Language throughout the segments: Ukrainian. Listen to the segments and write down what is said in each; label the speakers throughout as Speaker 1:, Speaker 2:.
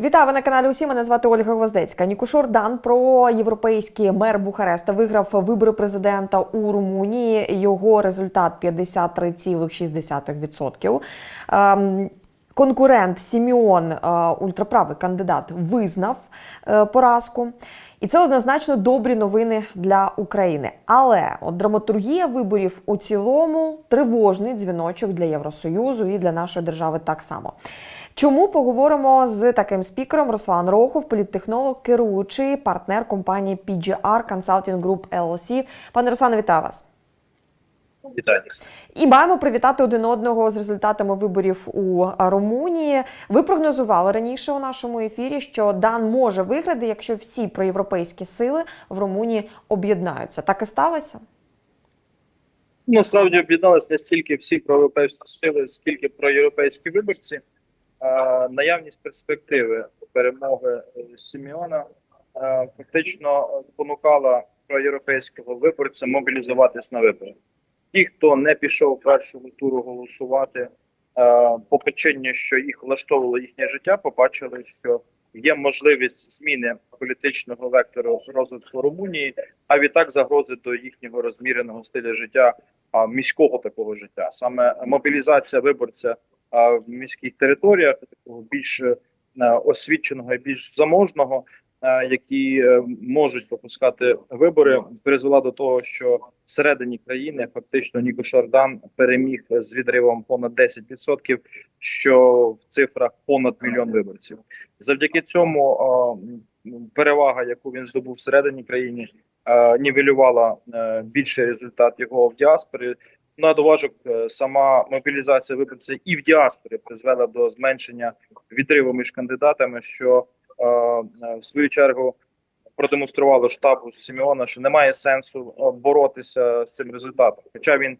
Speaker 1: Вітаю ви на каналі. Усі мене звати Ольга Гвоздецька. Нікушор Дан про європейський мер Бухареста виграв вибори президента у Румунії. Його результат 53,6%. Ем, Конкурент Сіміон, е, ультраправий кандидат, визнав е, поразку. І це однозначно добрі новини для України. Але от драматургія виборів у цілому тривожний дзвіночок для Євросоюзу і для нашої держави так само. Чому поговоримо з таким спікером Руслан Рохов, політтехнолог, керуючий партнер компанії PGR Consulting Group LLC. Пане Руслане, вітаю вас.
Speaker 2: Вітання.
Speaker 1: І маємо привітати один одного з результатами виборів у Румунії. Ви прогнозували раніше у нашому ефірі, що Дан може виграти, якщо всі проєвропейські сили в Румунії об'єднаються. Так і сталося?
Speaker 2: Насправді об'єдналися не стільки всі проєвропейські сили, скільки проєвропейські виборці. Е, наявність перспективи перемоги е, Сіміона е, фактично спонукала проєвропейського виборця мобілізуватись на вибори. Ті, хто не пішов першому туру голосувати е, по причині, що їх влаштовувало їхнє життя, побачили, що є можливість зміни політичного вектору розвитку Румунії, а відтак загрози до їхнього розміреного стиля життя, а міського такого життя. Саме мобілізація виборця в міських територіях, такого більш е, освіченого і більш заможного, які е, можуть пропускати вибори, призвела до того, що всередині країни фактично Ніко Шардан переміг з відривом понад 10%, що в цифрах понад мільйон виборців. Завдяки цьому е, перевага, яку він здобув всередині країни, е, нівелювала е, більший результат його в діаспорі. На доважок е, сама мобілізація виборців і в діаспорі призвела до зменшення відриву між кандидатами, що е, е, в свою чергу продемонструвало штабу Сімеона, що немає сенсу е, боротися з цим результатом. Хоча він е,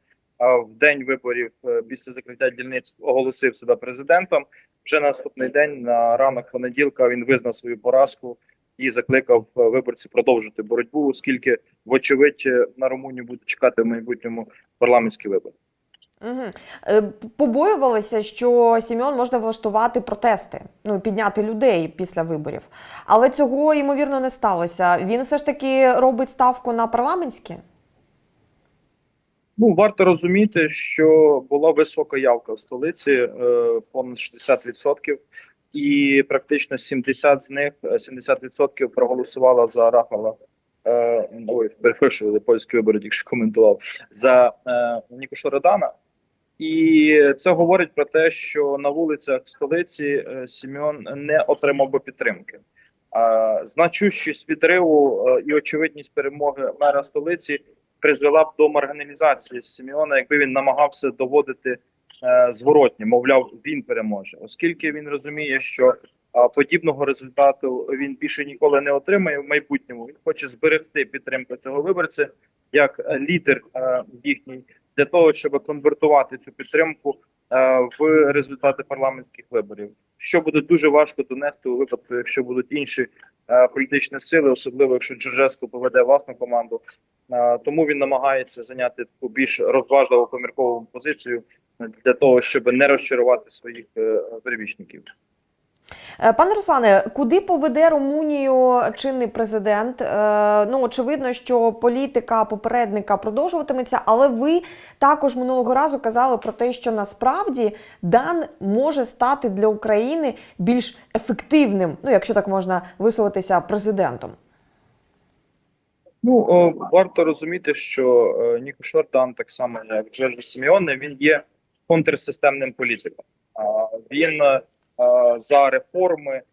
Speaker 2: в день виборів е, після закриття дільниць оголосив себе президентом. Вже на наступний день, на ранок понеділка, він визнав свою поразку і закликав е, виборців продовжити боротьбу, оскільки, вочевидь, е, на Румунію буде чекати в майбутньому парламентські вибори.
Speaker 1: Угу. Побоювалися, що Сімеон можна влаштувати протести, ну підняти людей після виборів. Але цього ймовірно не сталося. Він все ж таки робить ставку на парламентські.
Speaker 2: Ну варто розуміти, що була висока явка в столиці, е, понад 60%, і практично 70 з них 70% проголосувала за Рафала. Е, ой, перепрошую, польський вибори, якщо коментував за е, Родана. І це говорить про те, що на вулицях столиці е, Сімеон не отримав би підтримки. Значущість відриву е, і очевидність перемоги мера столиці призвела б до маргіналізації Сімеона, якби він намагався доводити е, зворотні, мовляв, він переможе, оскільки він розуміє, що подібного результату він більше ніколи не отримає в майбутньому. Він хоче зберегти підтримку цього виборця як лідер їхній для того, щоб конвертувати цю підтримку е, в результати парламентських виборів, що буде дуже важко донести у випадку, якщо будуть інші е, політичні сили, особливо якщо Джорджеско поведе власну команду. Е, Тому він намагається зайняти таку більш розважливу поміркову позицію для того, щоб не розчарувати своїх перебічників.
Speaker 1: Е, Пане Руслане, куди поведе Румунію чинний президент? Е, Ну, очевидно, що політика попередника продовжуватиметься, але ви також минулого разу казали про те, що насправді Дан може стати для України більш ефективним, ну якщо так можна висловитися, президентом.
Speaker 2: Ну о, варто розуміти, що е, Ніко Шордан, так само як Джорджо Сімеоне, він є контрсистемним політиком. А, Він е, за реформи, е,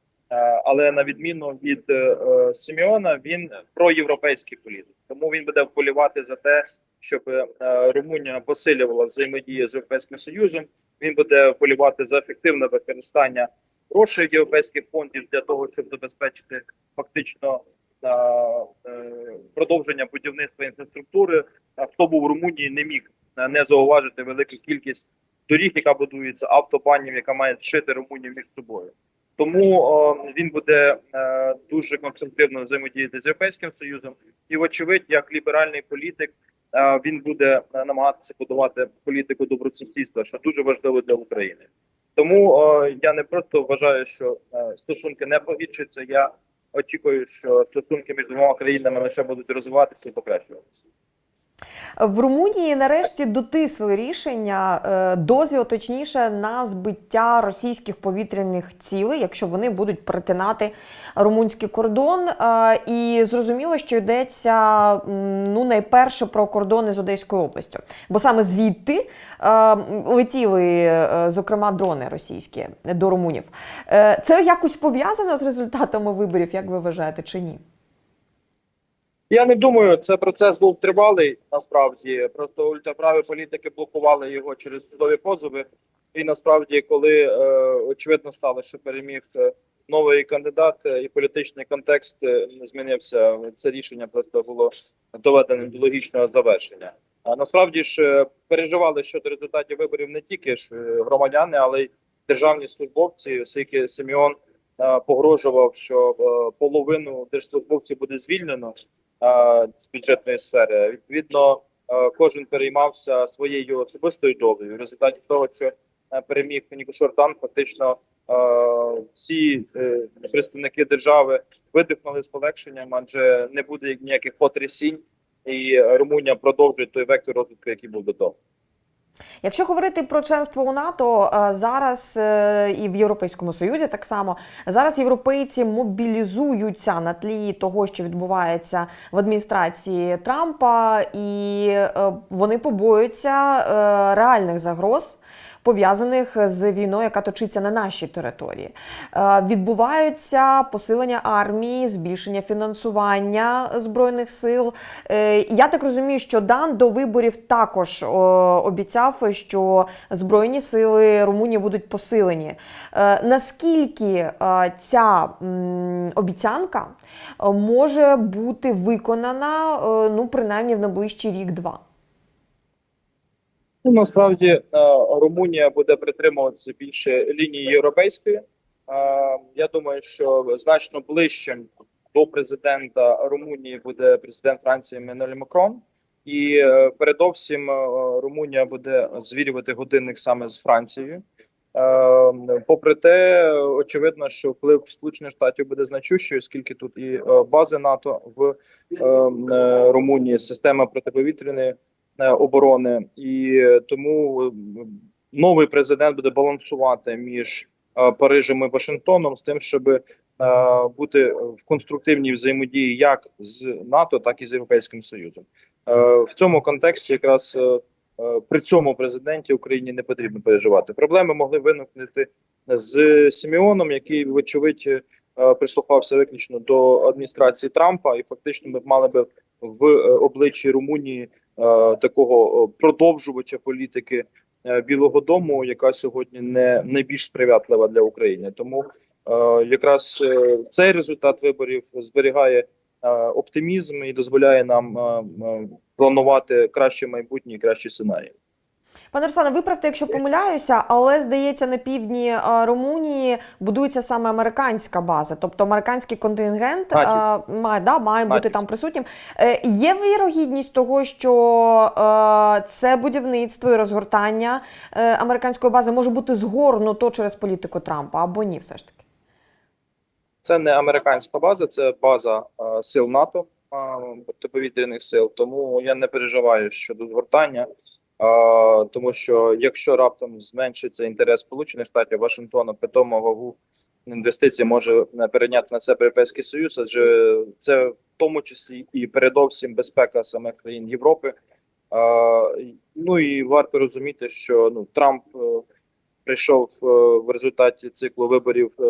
Speaker 2: але на відміну від е, е, Сімеона, він проєвропейський політик. Тому він буде вболівати за те, щоб е, Румунія посилювала взаємодію з Європейським Союзом. Він буде вболівати за ефективне використання грошей європейських фондів для того, щоб забезпечити фактично е, е, продовження будівництва інфраструктури. Хто був в Румунії, не міг е, не зауважити велику кількість доріг, яка будується, автобанів, яка має зшити Румунію між собою. Тому о, він буде е, дуже конструктивно взаємодіяти з європейським союзом, і вочевидь, як ліберальний політик, е, він буде е, намагатися будувати політику добросусідства, що дуже важливо для України. Тому е, я не просто вважаю, що е, стосунки не погіршуються. Я очікую, що стосунки між двома країнами лише будуть розвиватися і покращуватися.
Speaker 1: В Румунії нарешті дотисли рішення е, дозвіл, точніше, на збиття російських повітряних цілей, якщо вони будуть перетинати румунський кордон. Е, І зрозуміло, що йдеться ну найперше про кордони з Одеською областю, бо саме звідти е, летіли, зокрема, дрони російські до румунів. Це якось пов'язано з результатами виборів, як ви вважаєте, чи ні?
Speaker 2: Я не думаю, це процес був тривалий. Насправді просто ультраправі політики блокували його через судові позови. І насправді, коли е, очевидно стало, що переміг е, новий кандидат е, і політичний контекст е, не змінився, це рішення просто було доведене до логічного завершення. А насправді ж переживали щодо результатів виборів не тільки ж громадяни, але й державні службовці, оскільки Симеон е, погрожував, що половину держслужбовців буде звільнено з бюджетної сфери. Відповідно, е, кожен переймався своєю особистою долею. В результаті того, що е, переміг Нікошор Шортан, фактично е, всі представники держави видихнули з полегшенням, адже не буде ніяких потрясінь, і Румунія продовжує той вектор розвитку, який був до того.
Speaker 1: Якщо говорити про членство у НАТО, е, зараз е, і в Європейському Союзі так само зараз європейці мобілізуються на тлі того, що відбувається в адміністрації Трампа, і е, вони побоюються реальних загроз. Пов'язаних з війною, яка точиться на нашій території, Е, відбуваються посилення армії, збільшення фінансування збройних сил. Е, Я так розумію, що Дан до виборів також обіцяв, що збройні сили Румунії будуть посилені. Е, Наскільки ця обіцянка може бути виконана, ну принаймні в найближчий рік-два?
Speaker 2: Ну, насправді е, Румунія буде притримуватися більше лінії європейської. Е, Я думаю, що значно ближчим до президента Румунії буде президент Франції Еммануель Макрон. І е, передовсім Румунія буде звірювати годинник саме з Францією. Попри те, очевидно, що вплив Сполучених Штатів буде значущий, оскільки тут і бази НАТО в Румунії, система протиповітряної оборони, і е, тому е, новий президент буде балансувати між е, Парижем і Вашингтоном з тим, щоб е, бути в конструктивній взаємодії як з НАТО, так і з Європейським Союзом. Е, В цьому контексті якраз е, е, при цьому президенті Україні не потрібно переживати. Проблеми могли виникнути з Сімеоном, який, вочевидь, е, прислухався виключно до адміністрації Трампа, і фактично ми мали би в е, обличчі Румунії е, такого е, продовжувача політики е, Білого Дому, яка сьогодні не найбільш сприятлива для України. Тому е, якраз е, цей результат виборів зберігає е, оптимізм і дозволяє нам е, е, планувати краще майбутнє і кращі сценарії.
Speaker 1: Пане Руслане, виправте, якщо помиляюся, але здається, на півдні е, Румунії будується саме американська база, тобто американський контингент е, має, да, має бути там присутнім. Е, Є вірогідність того, що це будівництво і розгортання американської бази може бути згорнуто через політику Трампа або ні, все ж таки.
Speaker 2: Це не американська база, це база е, сил НАТО е, протиповітряних сил. Тому я не переживаю щодо згортання, тому що якщо раптом зменшиться інтерес Сполучених Штатів Вашингтона, питомо вагу інвестицій може перейняти на себе Європейський Союз, адже це в тому числі і передовсім безпека самих країн Європи. Ну і варто розуміти, що ну Трамп. е, Прийшов е, в результаті циклу виборів е,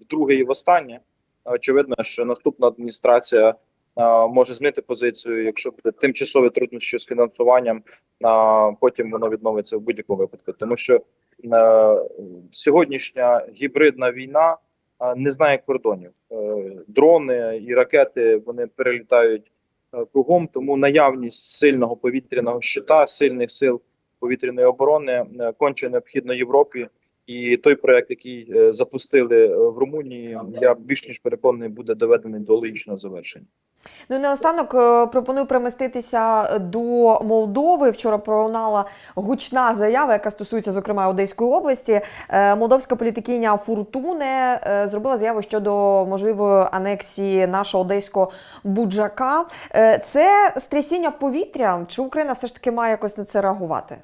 Speaker 2: вдруге і востаннє. Очевидно, що наступна адміністрація може змінити позицію, якщо буде тимчасові труднощі з фінансуванням, а потім воно відновиться в будь-якому випадку. Тому що е, сьогоднішня гібридна війна е, не знає кордонів. Е, Дрони і ракети вони перелітають кругом, тому наявність сильного повітряного щита, сильних сил повітряної оборони конче необхідно Європі. І той проект, який запустили в Румунії, я більш ніж переконаний, буде доведений до логічного завершення.
Speaker 1: Ну і наостанок е, пропоную переміститися до Молдови. Вчора пролунала гучна заява, яка стосується зокрема Одеської області. Е, Молдовська політикиня Фуртуне е, зробила заяву щодо можливої анексії нашого одеського буджака. Е, Це стрясіння повітря. Чи Україна все ж таки має якось на це реагувати?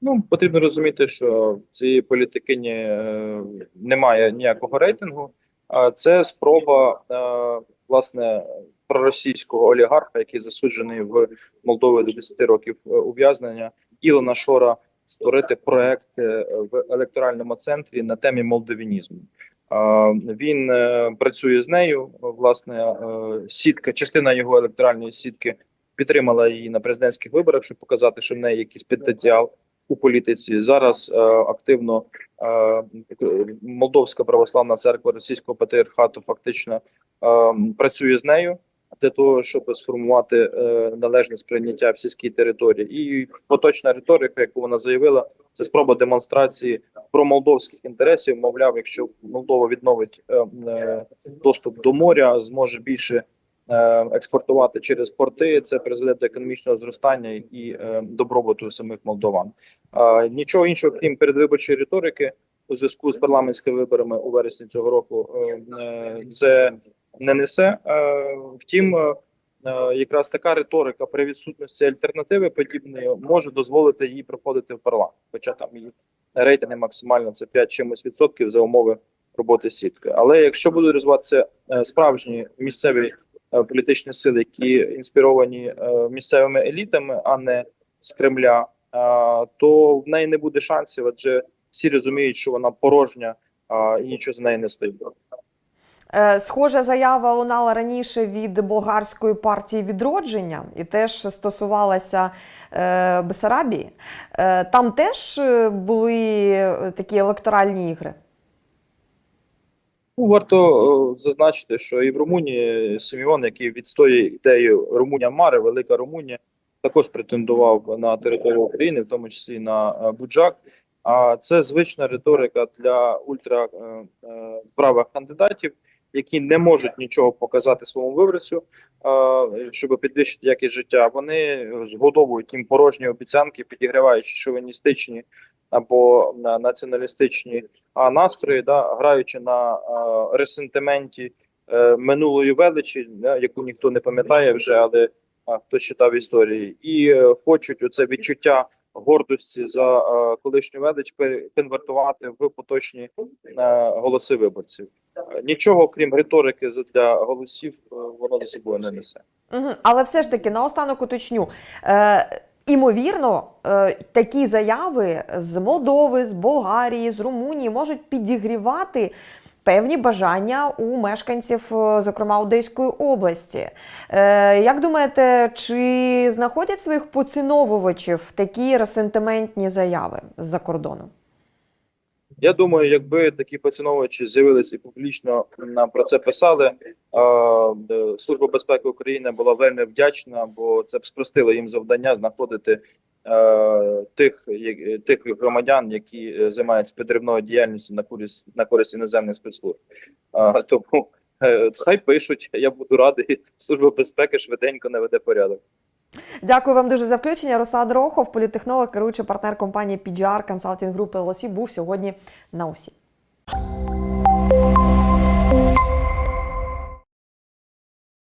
Speaker 2: Ну, потрібно розуміти, що цієї політикині е, немає ніякого рейтингу. Це спроба е, власне проросійського олігарха, який засуджений в Молдові до 10 років е, ув'язнення, Ілона Шора створити проект е, в електоральному центрі на темі молдовінізму. Він е, працює з нею. Власне, сітка, частина його електоральної сітки підтримала її на президентських виборах, щоб показати, що в неї якийсь потенціал у політиці. Зараз е, активно е, Молдовська православна церква Російського патріархату фактично е, працює з нею для того, щоб сформувати е, належне сприйняття в сільській території. І поточна риторика, яку вона заявила, це спроба демонстрації промолдовських інтересів. Мовляв, якщо Молдова відновить е, е, доступ до моря, зможе більше експортувати через порти. Це призведе до економічного зростання і е, добробуту самих молдован. Е, Нічого іншого, крім передвиборчої риторики, у зв'язку з парламентськими виборами у вересні цього року, е, е, це не несе. Е, Втім, е, е, якраз така риторика при відсутності альтернативи подібної може дозволити їй проходити в парламент. Хоча там її рейтинги максимально це 5 чимось відсотків за умови роботи сітки. Але якщо будуть розвиватися е, справжні місцеві е, політичні сили, які інспіровані е, місцевими елітами, а не з Кремля, е, то в неї не буде шансів, адже всі розуміють, що вона порожня е, і нічого за нею не стоїть.
Speaker 1: Е, Схожа заява лунала раніше від болгарської партії відродження і теж стосувалася е, Бесарабії. Е, Там теж е, були е, такі електоральні ігри.
Speaker 2: Ну, варто е, зазначити, що і в Румунії Сіміон, який відстоює ідею Румунія Мари, Велика Румунія, також претендував на територію України, в тому числі на е, Буджак. А це звична риторика для ультраправих кандидатів, які не можуть нічого показати своєму виборцю, е, щоб підвищити якість життя. Вони згодовують їм порожні обіцянки, підігріваючи шовіністичні або націоналістичні настрої, да, граючи на ресентименті е, минулої величі, яку ніхто не пам'ятає вже, але хто читав історії, і е, хочуть оце відчуття гордості за е, колишню велич конвертувати в поточні е, голоси виборців. Нічого крім риторики для голосів, е, воно за собою не несе.
Speaker 1: Але все ж таки, наостанок уточню. Е, імовірно, е, такі заяви з Молдови, з Болгарії, з Румунії можуть підігрівати певні бажання у мешканців, е, зокрема Одеської області. Е, як думаєте, чи знаходять своїх поціновувачів такі ресентиментні заяви з-за кордону?
Speaker 2: Я думаю, якби такі поціновувачі з'явилися і публічно нам про це писали, е, е, Служба безпеки України була вельми вдячна, бо це б спростило їм завдання знаходити е, тих, тих громадян, які е, займаються підривною діяльністю на користь на користь іноземних спецслужб. Е, Тому е, хай пишуть, я буду радий. Служба безпеки швиденько наведе порядок.
Speaker 1: Дякую вам дуже за включення. Руслан Рохов, політтехнолог, керуючий партнер компанії PGR Consulting Group LLC, був сьогодні на усі.